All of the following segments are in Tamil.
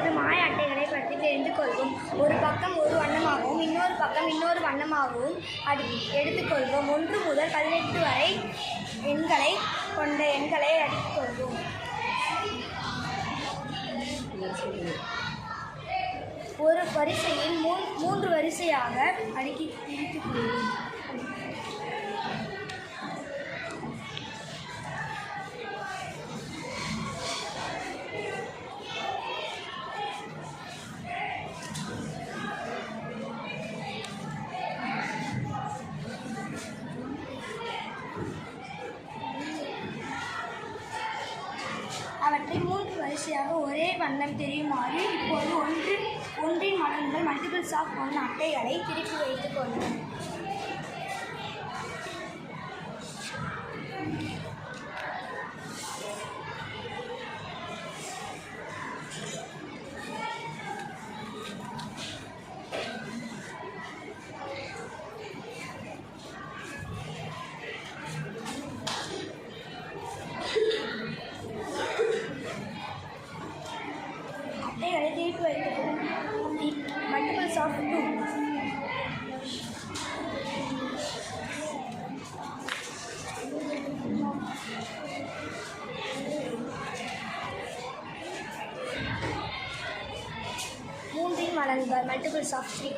இப்பொழுது மாய அட்டைகளை பற்றி தெரிந்து கொள்வோம். ஒரு பக்கம் ஒரு வண்ணமாகவும் இன்னொரு பக்கம் இன்னொரு வண்ணமாகவும் அடி எடுத்துக்கொள்வோம். ஒன்று முதல் பதினெட்டு வரை எண்களை கொண்ட எண்களை அடித்துக்கொள்வோம். ஒரு வரிசையில் மூன் மூன்று வரிசையாக அடுக்கி பிரித்துக் கொள்வோம் ஒரே தெரியுமாறு இப்போது ஒன்று ஒன்றின் மடங்குகள் மல்டிபிள்ஸ் ஆஃப் ஒன் அட்டைகளை திருப்பி வைத்துக் கொள்ளும் அட்டைகளை திருப்பி வைத்துக் கொள்ளும் மல்டிபிள்ஸ் மூன்றின் மடங்குகள் மல்டிபிள்ஸ் ஆஃப் த்ரீ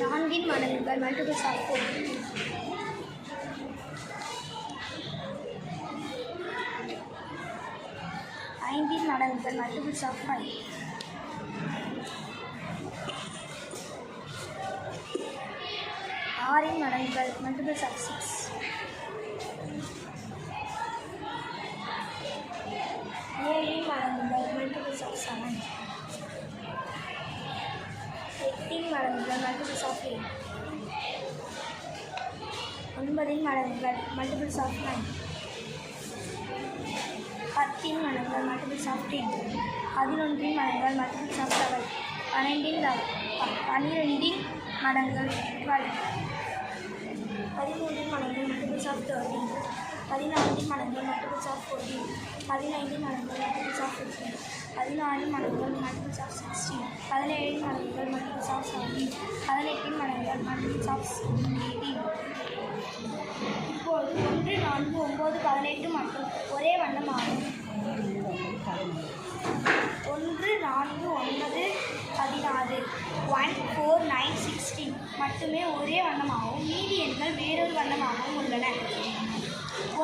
நான்கின் மடங்குகள் மல்டிபிள்ஸ் ஆஃப் ஃபோர் ஐந்தின் மடங்குகள் மல்டிபிள்ஸ் ஆஃப் ஃபைவ் ஆறின் மடங்குகள் மல்டிபிள்ஸ் ஆஃப் சிக்ஸ் ஏழின் மடங்குகள் மல்டிபிள்ஸ் ஆஃப் செவன் எட்டின் மடங்குகள் மல்டிபிள்ஸ் ஆஃப் எயிட் ஒன்பதின் மடங்குகள் மல்டிபிள்ஸ் ஆஃப் நைன் பத்தின் மடங்குகள் மற்றபடி சாப்பிட்டேன் பதினொன்றின் மடங்குகள் மல்டிபிள்ஸ் ஆஃப் பன்னெண்டின் பன்னிரெண்டின் மடங்குகள் பதிமூன்றின் மடங்குகள் மல்டிபிள்ஸ் ஆஃப் பதினான்கின் மடங்கள் மல்டிபிள்ஸ் சாப்பிட்டு பதினைந்தின் மடங்கள் மல்டிபிள்ஸ் சாப்பிட்டு பதினாலு பதினாறு மடங்குகள் மல்டிபிள்ஸ் சிக்ஸ்டீன் பதினேழின் மடங்குகள் மல்டிபிள்ஸ் சாப் செவன்டீன் பதினெட்டின் மடங்கள் மல்டிபிள்ஸ் ஆஃப் எயிட்டீன் நான்கு ஒம்பது பதினெட்டு மற்றும் ஒரே வண்ணமாகும் ஒன்று நான்கு ஒன்பது பதினாறு ஒன் ஃபோர் நைன் சிக்ஸ்டீன் மட்டுமே ஒரே வண்ணமாகவும் மீதி எண்கள் வேறொரு வண்ணமாகவும் உள்ளன.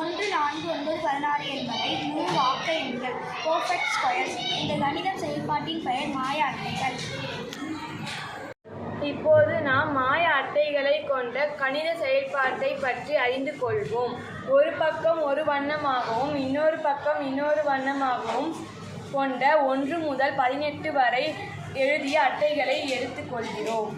ஒன்று நான்கு ஒன்பது பதினாறு என்பதை முழு வாக்க எண்கள். பர்ஃபெக்ட் ஸ்கொயர்ஸ் இந்த கணித செயல்பாட்டின் பெயர் மாய அட்டைகள் இப்போது நாம் மாய அட்டைகளை கொண்ட கணித செயல்பாட்டை பற்றி அறிந்து கொள்வோம். ஒரு பக்கம் ஒரு வண்ணமாகவும் இன்னொரு பக்கம் இன்னொரு வண்ணமாகவும் கொண்ட ஒன்று முதல் பதினெட்டு வரை எழுதிய அட்டைகளை எடுத்துக்கொள்கிறோம்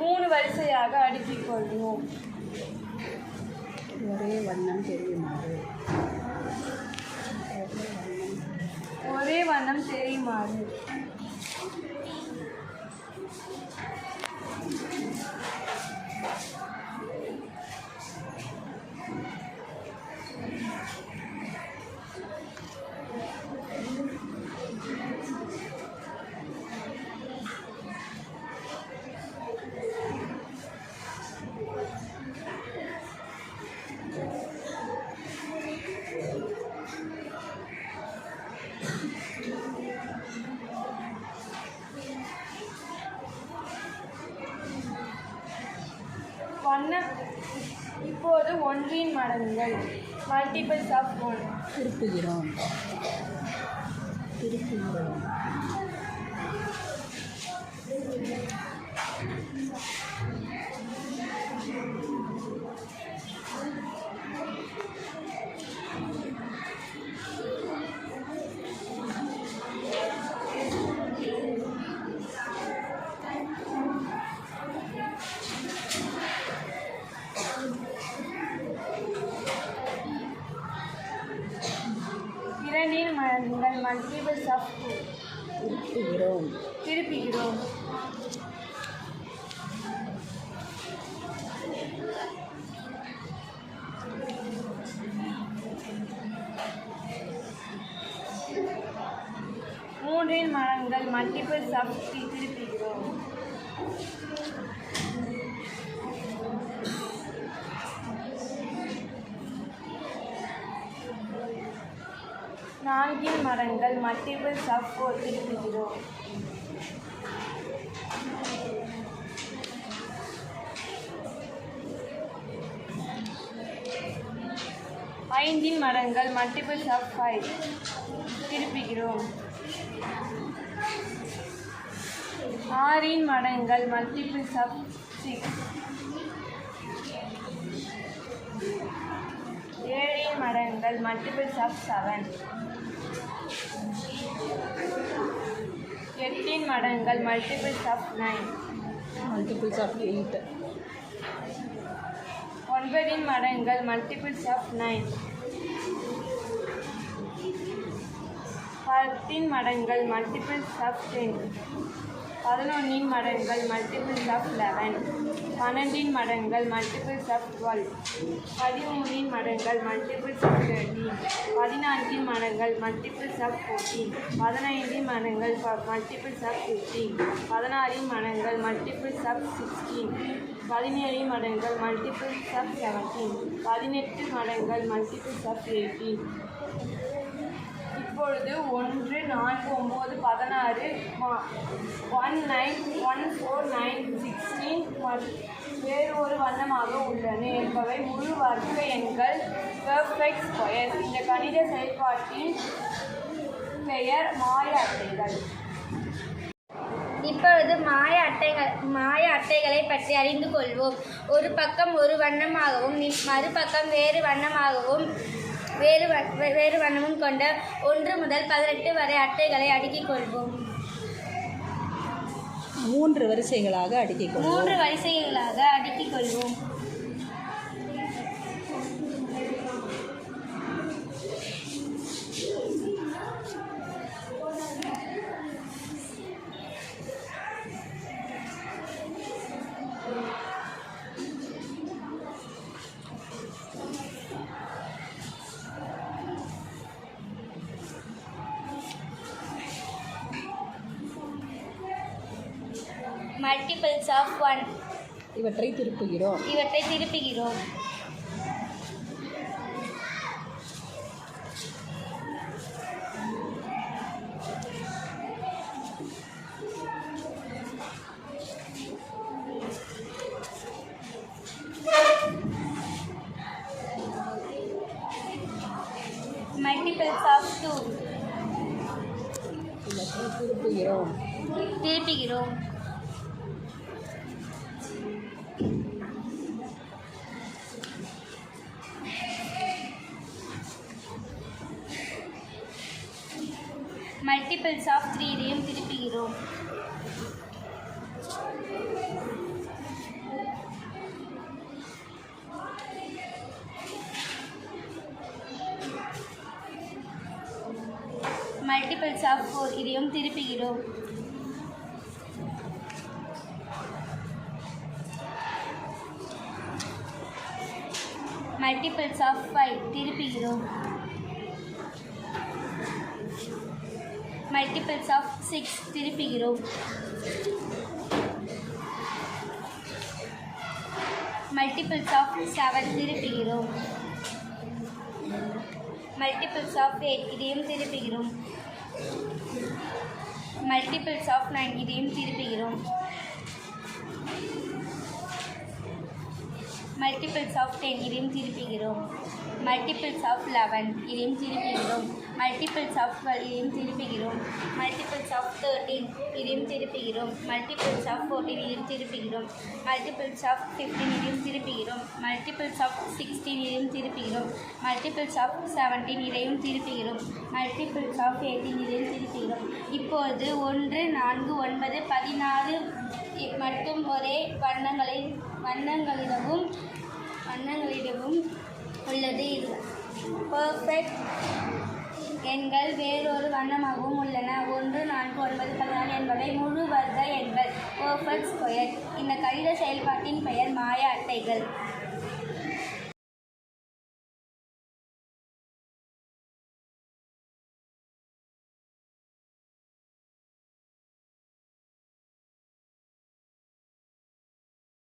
மூணு வரிசையாக அடுக்கிக் கொள்வோம். ஒரே வண்ணம் தெரியுமாறு ஒரே வண்ணம் தெரியுமாறு ஒன்று இப்போது ஒன்றின் மடங்குகள். மல்டிபிள்ஸ் ஆஃப் ஒன் திருப்புகிறோம் திருப்புகிறோம் Thank you. Multiples of two திருப்புகிறோம் திருப்புகிறோம் மூன்றின் மடங்கள் மல்டிபிள்ஸ் நான்கின் மடங்கள் மல்டிபிள் சப் ஃபோர் ஐந்தின் மடங்கள் மல்டிபிள் ஆஃப் ஃபைவ் திருப்புகிறோம் ஆறின் மடங்கள் மல்டிபிள் ஆஃப் சிக்ஸ் ஏழின் மடங்கள் மல்டிபிள் ஆஃப் செவன். எட்டின் மடங்கள் multiples of nine multiples of eight ஒன்பதின் மடங்கள் மல்டிபிள்ஸ் ஆஃப் நைன் பத்தின் மடங்கள் மல்டிபிள்ஸ் ஆஃப் டென் பதினொன்றின் மடங்கள் மல்டிபிள்ஸ் ஆஃப் லெவன் பன்னெண்டின் மடங்கள் மல்டிபிள்ஸ் ஆஃப் டுவெல் பதிமூணின் மடங்கள் மல்டிபிள்ஸ் ஆஃப் தேர்ட்டீன் பதினான்கின் மடங்கள் மல்டிபிள்ஸ் ஆஃப் ஃபோர்டீன் பதினைந்தின் மடங்கள் மல்டிபிள்ஸ் ஆஃப் ஃபிஃப்டீன் பதினாறின் மடங்கள் மல்டிபிள்ஸ் ஆஃப் சிக்ஸ்டீன் பதினேழின் மடங்கள் மல்டிபிள்ஸ் ஆஃப் செவன்டீன் பதினெட்டு மடங்கள் மல்டிபிள்ஸ் ஆஃப் எயிட்டீன் இப்பொழுது ஒன்று நான்கு ஒம்பது பதினாறு one nine one four nine sixteen வேறு ஒரு வண்ணமாக உள்ளன. என்பவை முழு வர்க்க எண்கள் பெர்ஃபெக்ட் ஸ்கொயர் இந்த கணித செயல்பாட்டின் பெயர் மாய அட்டைகள். இப்பொழுது மாய அட்டைகள் மாய அட்டைகளை பற்றி அறிந்து கொள்வோம். ஒரு பக்கம் ஒரு வண்ணமாகவும் மறுபக்கம் வேறு வண்ணமாகவும் வேறு வேறு வண்ணமும் கொண்ட ஒன்று முதல் பதினெட்டு வரை அட்டைகளை அடுக்கிக் கொள்வோம். மூன்று வரிசைகளாக அடுக்கிக் கொள்வோம். மூன்று வரிசைகளாக அடுக்கிக் கொள்வோம். மல்டிபிள்ஸ் ஆஃப் ஒன் இவற்றை திருப்புகிறோம். இவற்றை திருப்புகிறோம். மல்டிபிள்ஸ் ஆஃப் டூ திருப்புகிறோம். திருப்புகிறோம். மல்டிபிள்ஸ் ஆஃப் த்ரீ இதையும் திருப்புகிறோம். மல்டிபிள்ஸ் ஆஃப் ஃபோர் இதையும் திருப்புகிறோம். மல்டிபிள்ஸ் ஆஃப் ஃபைவ் திருப்புகிறோம். மல்டிபிள்ஸ் ஆஃப் சிக்ஸ் திருப்புகிறோம் மல்டிபிள்ஸ் ஆஃப் செவன் திருப்புகிறோம் மல்டிபிள்ஸ் ஆஃப் எயிட் இதையும் திருப்புகிறோம் மல்டிபிள்ஸ் ஆஃப் நைன் இதையும் திருப்புகிறோம் மல்டிபிள்ஸ் ஆஃப் டென் இதையும் திருப்புகிறோம். மல்டிபிள்ஸ் ஆஃப் லெவன் இதையும் திருப்புகிறோம். மல்டிபிள்ஸ் ஆஃப் டுவெல் இதையும் திருப்புகிறோம். மல்டிபிள்ஸ் ஆஃப் தேர்ட்டீன் இதையும் திருப்புகிறோம். மல்டிபிள்ஸ் ஆஃப் ஃபோர்டீன் இதையும் திருப்புகிறோம். மல்டிபிள்ஸ் ஆஃப் ஃபிஃப்டீன் இதையும் திருப்புகிறோம். மல்டிபிள்ஸ் ஆஃப் சிக்ஸ்டீன் இதையும் திருப்புகிறோம். மல்டிபிள்ஸ் ஆஃப் செவன்டீன் இதையும் திருப்புகிறோம். மல்டிபிள்ஸ் ஆஃப் எயிட்டீன் இதையும் திருப்புகிறோம். இப்போது ஒன்று நான்கு ஒன்பது பதினாறு இ- மட்டும் ஒரே வண்ணங்களை வண்ணங்களிடமும் வண்ணங்களிடமும் உள்ளது இது. பர்ஃபெக்ட் எண்கள் வேறொரு வண்ணமாகவும் உள்ளன. ஒன்று நான்கு ஒன்பது பதினாலு என்பவை முழு வர்க்க எண்கள். பர்ஃபெக்ட் ஸ்கொயர் இந்த கணித செயல்பாட்டின் பெயர் மாய அட்டைகள்.